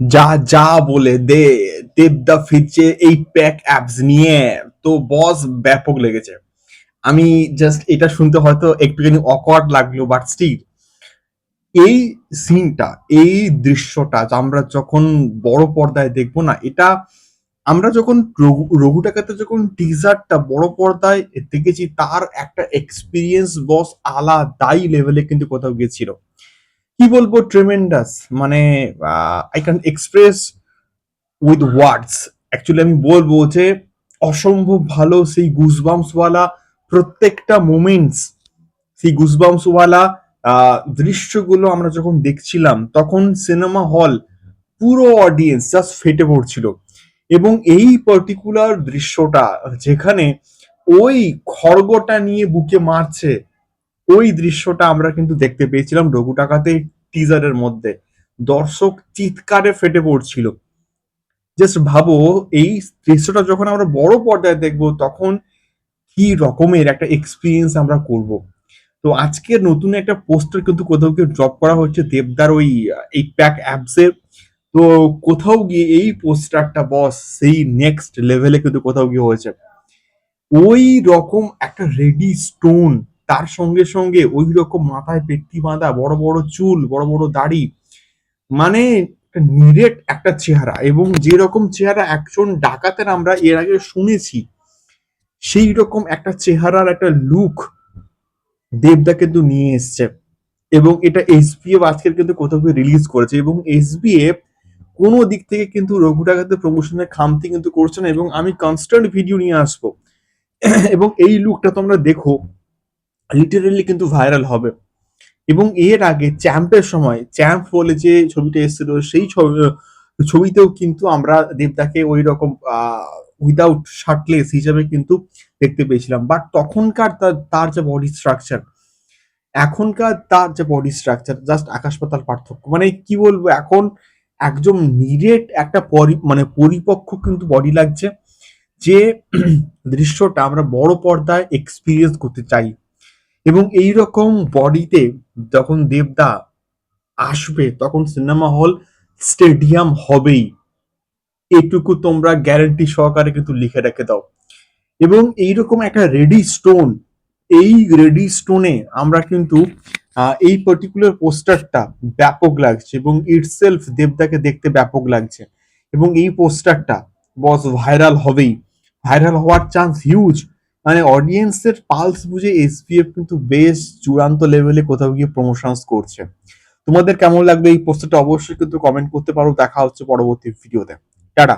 যা যা বলে দে দেবদা ফিরছে এই প্যাক অ্যাপস নিয়ে। তো বস ব্যাপক লেগেছে। আমি জাস্ট এটা শুনতে হয়তো একটুখানি অকওয়ার্ড লাগল বাট স্টিল এই সিনটা এই দৃশ্যটা আমরা যখন বড় পর্দায় দেখব না, এটা আমরা যখন রঘু টাকাতে যখন টিজারটা বড় পর্দায় দেখেছি, তার একটা এক্সপিরিয়েন্স বস আলাদাই লেভেলে কিন্তু কোথাও গেছিল কি বলব ট্রেমেন্ডাস মানে I can express with words actually আমি বলব যে, অসম্ভব ভালো সেই গুজবামসওয়ালা প্রত্যেকটা মোমেন্টস সেই গুজবামসওয়ালা দৃশ্যগুলো আমরা যখন দেখছিলাম, তখন সিনেমা হল পুরো অডিয়েন্স জাস্ট ফেটে পড়ছিল। এবং এই পার্টিকুলার দৃশ্যটা, যেখানে ওই খড়গটা নিয়ে বুকে মারছে ওই দৃশ্যটা আমরা কিন্তু দেখতে পেয়েছিলাম রঘু টাকাতে টিজারের মধ্যে। দর্শক চিৎকারে ফেটে পড়ছিল। জাস্ট ভাবো, এই দৃশ্যটা যখন আমরা বড় পর্দায় দেখব, তখন কি রকমের একটা এক্সপিরিয়েন্স আমরা করব? তো আজকের নতুন একটা পোস্টার কিন্তু কোথাও কেউ ড্রপ করা হচ্ছে দেবদার ওই, এই প্যাক অ্যাপসের তো কোথাও গিয়ে এই পোস্টারটা বস সেই নেক্সট লেভেলে কিন্তু কোথাও গিয়ে হয়েছে। ওই রকম একটা রেডি স্টোন তার সঙ্গে সঙ্গে ওই রকম মাথায় পেট্টি বাঁধা, বড় বড় চুল, বড় বড় দাড়ি মানে একটা নিরেট একটা চেহারা এবং যে রকম চেহারা একজন ডাকাতের আমরা এর আগে শুনেছি সেই রকম একটা চেহারার একটা লুক দেবদা কিন্তু নিয়ে এসছে এবং এটা এসবিএফ আজকের কিন্তু কোথাও রিলিজ করেছে এবং এসবিএফ কোনো দিক থেকে কিন্তু রঘু ডাকাতের প্রমোশনের খামতি কিন্তু করছে না এবং আমি কনস্ট্যান্ট ভিডিও নিয়ে আসব। এবং এই লুকটা তোমরা দেখো লিটারেলি কিন্তু ভাইরাল হবে। এবং এর আগে চ্যাম্পের সময়, চ্যাম্প বলে যে ছবিটা এসেছিল, সেই ছবি- ছবিতেও কিন্তু আমরা দেবদাকে ওই রকম উইদাউট শার্টলেস হিসাবে কিন্তু দেখতে পেয়েছিলাম। বাট তখনকার তার- যে বডি স্ট্রাকচার এখনকার তার যে বডি স্ট্রাকচার জাস্ট আকাশ পাতাল পার্থক্য। মানে কি বলব, এখন একদম নিরেট একটা পরি- মানে পরিপক্ক কিন্তু বডি লাগছে, যে দৃশ্যটা আমরা বড় পর্দায় এক্সপিরিয়েন্স করতে চাই। এবং এই রকম বডিতে যখন দেবদা আসবে, তখন সিনেমা হল, স্টেডিয়াম হবেই। এটুকু তোমরা গ্যারান্টি সহকারে কিন্তু লিখে রেখে দাও। এবং এইরকম একটা রেডি স্টোন, এই রেডি স্টোনে আমরা কিন্তু এই পার্টিকুলার পোস্টারটা ব্যাপক লাগছে এবং ইটসেলফ দেবদাকে দেখতে ব্যাপক লাগছে। এবং এই পোস্টারটা বস ভাইরাল হবেই। ভাইরাল হওয়ার চান্স হিউজ মানে অডিয়েন্সের পালস বুঝে এসপিএফ কিন্তু বেশ চূড়ান্ত লেভেলে কোথাও গিয়ে প্রমোশনস করছে। তোমাদের কেমন লাগবে এই পোস্টারটা অবশ্যই কিন্তু কমেন্ট করতে পারো। দেখা হচ্ছে পরবর্তী ভিডিওতে টাটা!